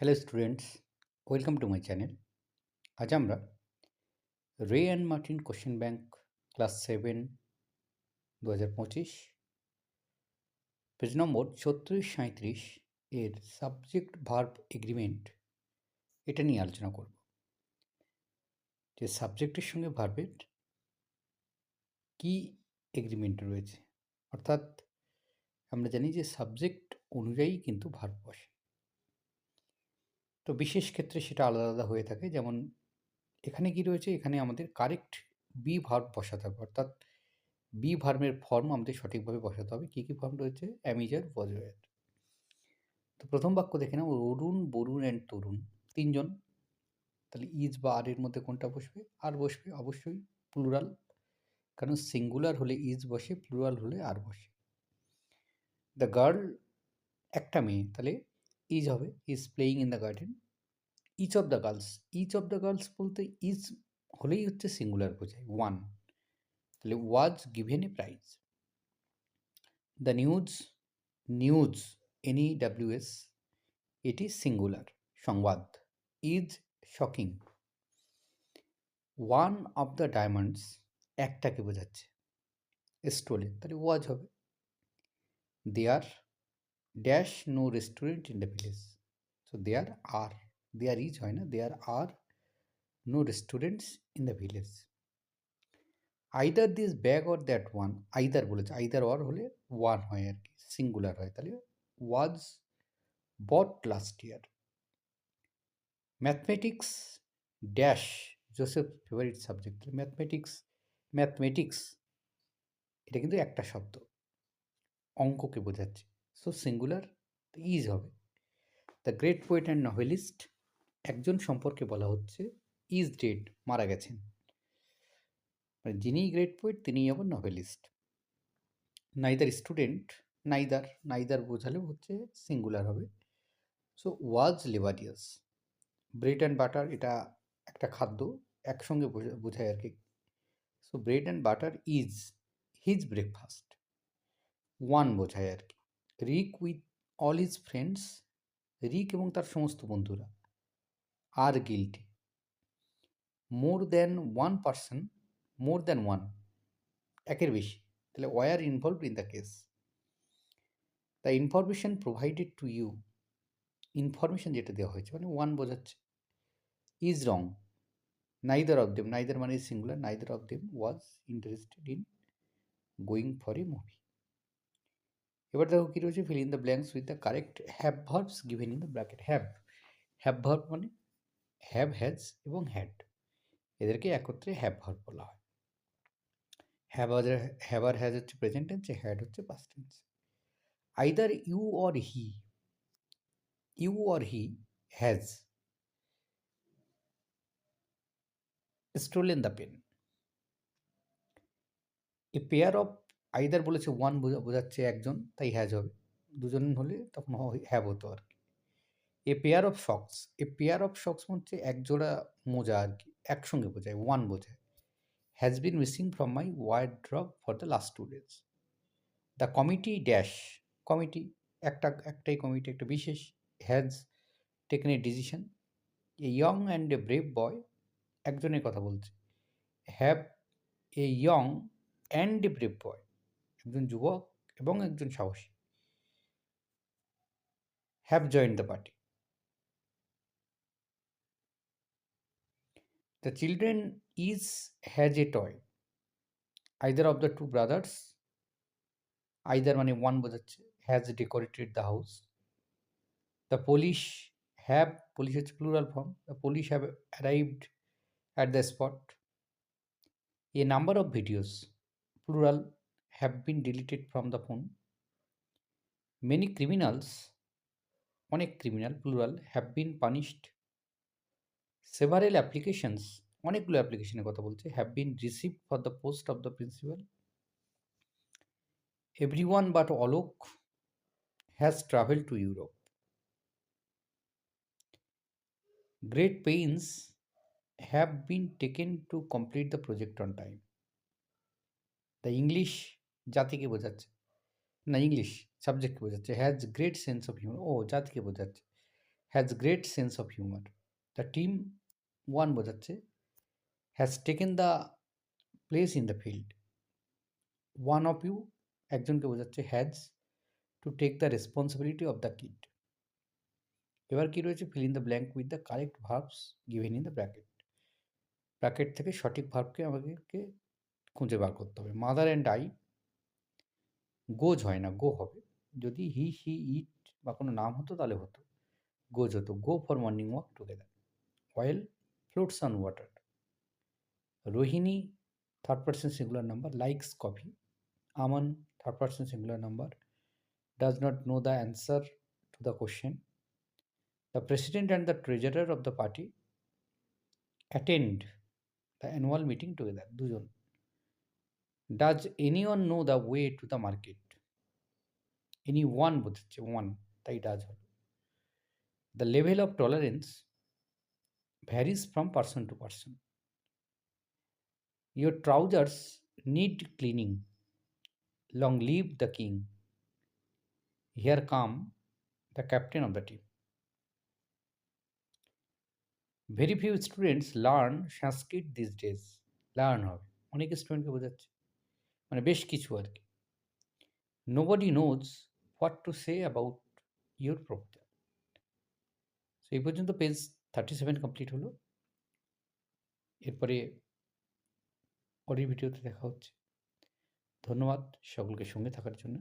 Hello students welcome to my channel আজ আমরা Ray and Martin question bank class seven দু হাজার পঁচিশ পেজ নম্বর ছত্রিশ সাঁত্রিশ এর সাবজেক্ট ভার্ব এগ্রিমেন্ট এটা নিয়ে আলোচনা করব। যে সাবজেক্টের সঙ্গে ভার্বের কি এগ্রিমেন্ট রয়েছে? অর্থাৎ আমরা জানি যে সাবজেক্ট অনুযায়ী কিন্তু ভার্ব বসে। তো বিশেষ ক্ষেত্রে সেটা আলাদা আলাদা হয়ে থাকে। যেমন এখানে কি রয়েছে? এখানে আমাদের কারেক্ট বি ভার্ব বসাতে হবে। অর্থাৎ বি ভার্মের ফর্ম আমাদের সঠিকভাবে বসাতে হবে। কী কী ফর্ম রয়েছে? অ্যামিজার ওয়াজওয়ার তো প্রথম বাক্য দেখে নাও। অরুণ, বরুণ অ্যান্ড তরুণ। তিনজন। তাহলে ইজ বা আর এর মধ্যে কোনটা বসবে? আর বসবে অবশ্যই প্লুরাল। কারণ সিঙ্গুলার হলে ইজ বসে, প্লুরাল হলে আর বসে। দ্য গার্ল, একটা মেয়ে। তাহলে ইজ হবে is playing in the garden each of the girls each of the girls বলতে ইজ হলেই হচ্ছে সিঙ্গুলার বোঝায় ওয়ান তাহলে was given a prize the news news N E W S এটি সিঙ্গুলার সংবাদ is shocking one of the diamonds একটাকে বোঝাচ্ছে stolen তাহলে ওয়াজ হবে. There dash no restaurant in the village so there are there is হয় না? There are no restaurants in the village either this bag or that one either বলেছে either or হলে one হয় আর কি singular হয়। তাহলে was but last year mathematics dash Joseph favourite subject mathematics mathematics এটা কিন্তু একটা শব্দ। অঙ্ককে বোঝাচ্ছে। সো সিঙ্গুলার ইজ হবে the great poet and novelist একজন সম্পর্কে বলা হচ্ছে ইজ ডেড মারা গেছেন। মানে যিনি গ্রেট পোয়েট তিনিই আবার novelist neither student neither neither বোঝালেও হচ্ছে সিঙ্গুলার হবে। So was laborious bread and butter এটা একটা খাদ্য, একসঙ্গে বোঝায় আর কি। So bread and butter is his breakfast one বোঝায় আর কি। Rick with all his friends, Rick এবং তার সমস্ত বন্ধুরা, আর guilty more than one person, more than one, একের বেশি। তাহলে were involved in the case the information provided to you information যেটা দেওয়া হয়েছে মানে ওয়ান বোঝাচ্ছে is wrong neither of them neither মানে singular neither of them was interested in going for a movie এবার দেখো কী রয়েছে? Fill in the blanks with the correct have verbs given in the bracket have have verb মানে have has এবং had এদেরকে একত্রে have verb বলা হয়। হ্যাভ হ্যাভ আর হ্যাজ হচ্ছে প্রেজেন্ট টেন্স হ্যাড হচ্ছে past tense either you or he you or he has stolen the pen a pair of either বলেছে ওয়ান বোঝাচ্ছে একজন, তাই হ্যাজ হবে। দুজন হলে তখন হ্যাভ হতো আর কি। A pair of socks a pair of socks হচ্ছে এক জোড়া মোজা আর কি, একসঙ্গে বোঝায় ওয়ান বোঝায়। Has been missing from my wardrobe for the last two days the committee dash committee একটা, একটাই কমিটি একটা বিশেষ has taken a decision a young and a brave boy একজনের কথা বলছে। Have a young and a brave boy একজন যুবক এবং একজন সাহসী। Have joined the party the children is has a toy either of the two brothers either মানে one বোঝাচ্ছে has decorated the house the police have police হচ্ছে plural form the police have arrived at the spot a number of videos plural have been deleted from the phone. Many criminals, অনেক criminal plural have been punished several applications অনেকগুলো অ্যাপ্লিকেশনের কথা বলছে have been received for the post of the principal every one but Alok has travel to Europe great pains have been taken to complete the project on time the English জাতিকে বোঝাচ্ছে। না English সাবজেক্টকে বোঝাচ্ছে। Has great sense of humour ও জাতিকে বোঝাচ্ছে। Has great sense of humour the team one বোঝাচ্ছে। Has taken the place in the field one of you একজনকে বোঝাচ্ছে has to take the responsibility of the kid এবার কী রয়েছে? Fill in the blank with the correct verbs given in the bracket bracket থেকে সঠিক ভার্বকে আমাদেরকে খুঁজে বার করতে হবে। মাদার অ্যান্ড আই গোজ হয় না, গো হবে। যদি হি হি ইট বা কোনো নাম হতো তাহলে হতো। গোজ হতো। Go for morning walk together. Oil floats on water. Rohini third person singular number, likes coffee. Aman third person singular number. Does not know the answer to the question. The president and the treasurer of the party attend the annual meeting together, দুজন। Does any one know the way to the market any one বোঝাচ্ছে one তাই does হলো the level of tolerance varies from person two person your trousers need cleaning long live the king here come the captain of the team very few students learn Sanskrit this days learn হবে। অনেক স্টুডেন্টকে বোঝাচ্ছে। মানে বেশ কিছু আর কি। Nobody knows what to say about your proposal তো এই পর্যন্ত পেজ থার্টি সেভেন কমপ্লিট হলো। এরপরে পরের ভিডিওতে দেখা হচ্ছে। ধন্যবাদ সকলকে সঙ্গে থাকার জন্য।